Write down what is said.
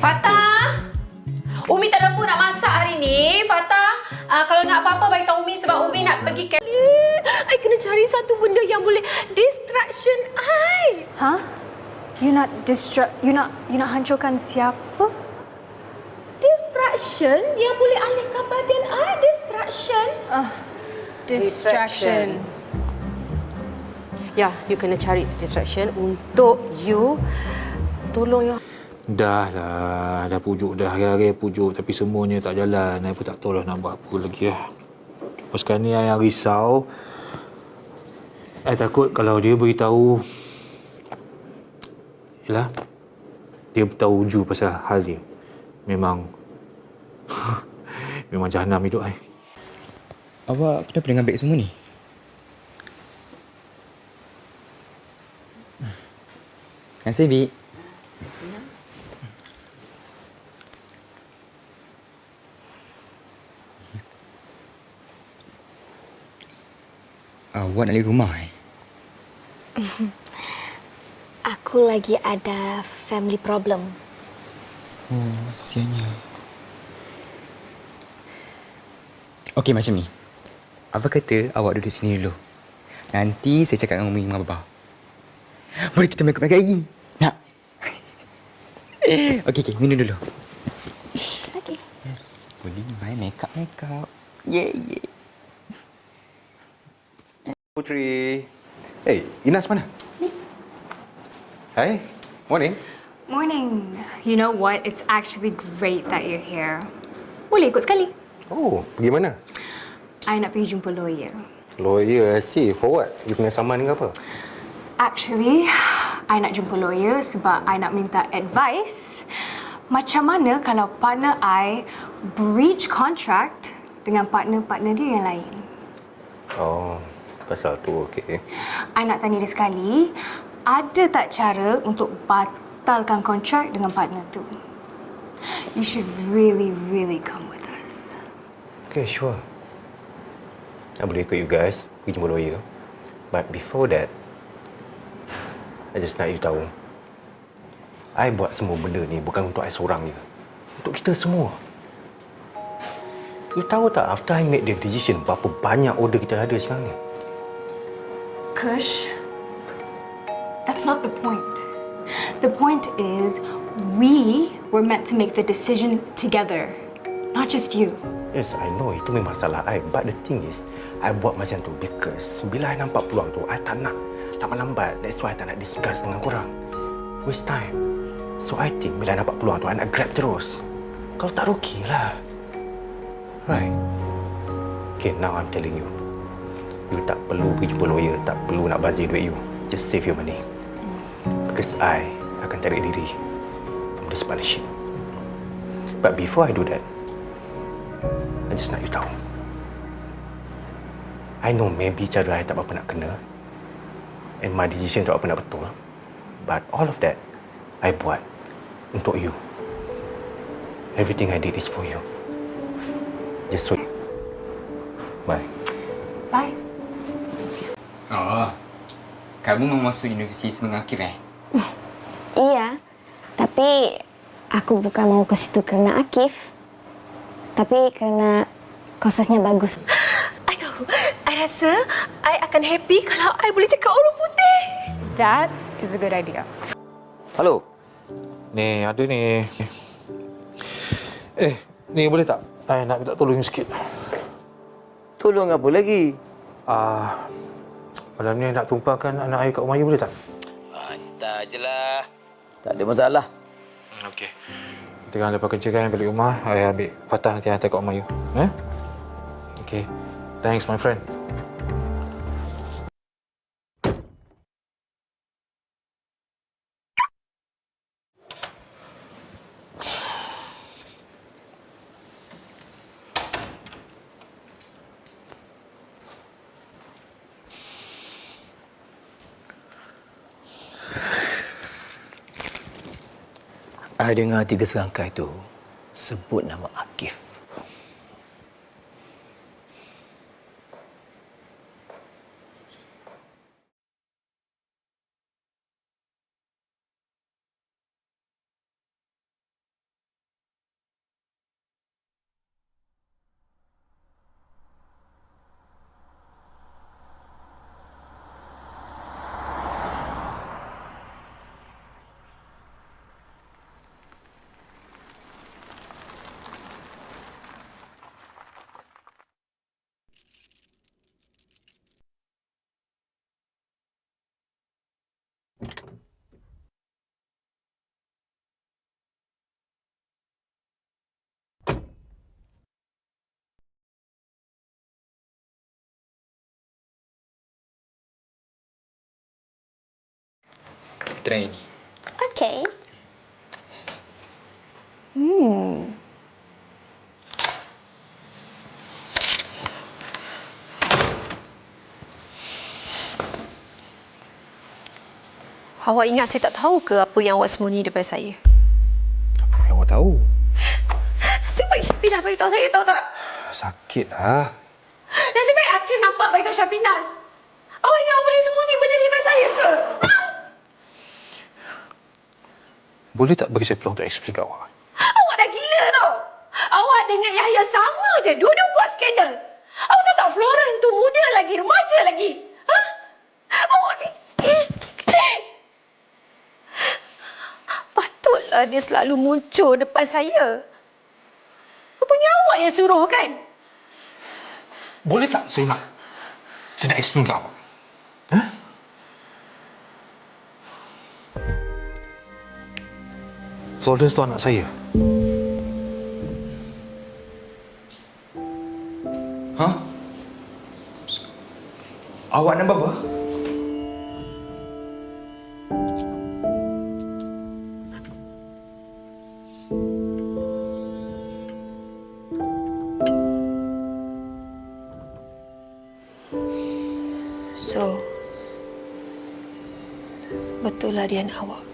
Fatah! Umi tak ada apa nak masak hari ni. Fatah, uh, kalau nak apa-apa bagi tahu Umi sebab Umi nak pergi ke... I kena cari satu benda yang boleh distraction I. Huh? You nak distra- you nak you nak hancurkan siapa? Distraction yang boleh alihkan perhatian I. Distraction. Distraction. Ya, you kena cari distraction untuk you tolong ya. Dah dah, dah pujuk dah hari-hari pujuk tapi semuanya tak jalan. Saya pun tak tahu lah nak buat apa lagi lah. Lepas sekarang ni saya risau. Saya takut kalau dia beritahu Yalah Dia beritahu Ju pasal hal ni Memang Memang jahanam hidup saya Awak kenapa dengan beg semua ni? Terima kasih, Bik. Awak nak balik rumah eh? Aku lagi ada family problem. Oh, kasihannya. Okey, macam ni. Apa kata awak duduk sini dulu? Nanti saya cakap dengan Umi dengan Bapa. Boleh kita make up lagi? Nak? okey, okey. Minum dulu. Okay. Yes. Boleh main make up, make up. Yeah, yeah. Putri. Hey, Inas mana? Hai. Morning. Morning. You know what? It's actually great that you're here. Boleh ikut sekali. Oh, pergi mana? I nak pergi jumpa lawyer. Lawyer, I see. For what? You punya saman ke apa? Actually, I nak jumpa lawyer sebab I nak minta advice macam mana kalau partner I breach contract dengan partner-partner dia yang lain. Oh, pasal tu, okey. I nak tanya dia sekali, ada tak cara untuk batalkan kontrak dengan partner tu? You should really, really come with us. Okay, sure. I boleh ikut you guys pergi jumpa lawyer. But before that, I just nak you tahu. I buat semua benda ni bukan untuk I seorang je. Untuk kita semua. You tahu tak after I make the decision berapa banyak order kita ada sekarang ni? Kush, that's not the point. The point is, we were meant to make the decision together, not just you. Yes, I know itu memang salah I. But the thing is, I buat macam tu because bila I nampak peluang tu, I tak nak lambat-lambat. That's why I tak nak discuss dengan korang. Waste time. So I think bila I nampak peluang tu, I nak grab terus. Kalau tak rugi lah. Right. Okay, now I'm telling you. You tak perlu pergi jumpa lawyer, tak perlu nak bazir duit you. Just save your money. Because I akan tarik diri from this partnership. But before I do that, I just nak you tahu. I know maybe cara I tak apa nak kena. And my decision tak apa nak betul. But all of that, I buat untuk you. Everything I did is for you. Just so Bye. Bye. Oh, kamu mau masuk universiti dengan Akif eh? Iya, tapi aku bukan mau ke situ karena Akif. Tapi karena kosesnya bagus. I tahu. I rasa I akan happy kalau I boleh cakap orang putih. That is a good idea. Halo. Ni, ada ni. Eh, ni boleh tak? Saya nak minta tolong sikit. Tolong apa lagi? Ah, malam ni nak tumpahkan anak saya kat rumah you boleh tak? Hantar je lah. Tak ada masalah. Okey. Tengah lepas kerja kan balik rumah, saya ambil patah nanti hantar kat rumah you. Eh? Okey. Thanks my friend. I dengar tiga serangkai tu sebut nama Akif. Try ni. Okay. Hmm. Awak ingat saya tak tahu ke apa yang awak sembunyi daripada saya? Apa yang awak tahu? Nasib baik Syafiq dah beritahu saya tahu tak? Sakit lah. Nasib baik Akif nampak beritahu Syafinas. Awak ingat awak boleh sembunyi benda daripada saya ke? Boleh tak bagi saya peluang untuk explain kat awak? Awak dah gila tau. Awak dengan Yahya sama je. Dua-dua buat skandal. Awak tahu tak Florence tu muda lagi, remaja lagi. Ha? Awak... Patutlah dia selalu muncul depan saya. Rupanya awak yang suruh kan? Boleh tak saya nak saya nak explain kat awak? Ha? Florence tu anak saya. Ha? Awak nak apa? So, betul lah dia anak awak.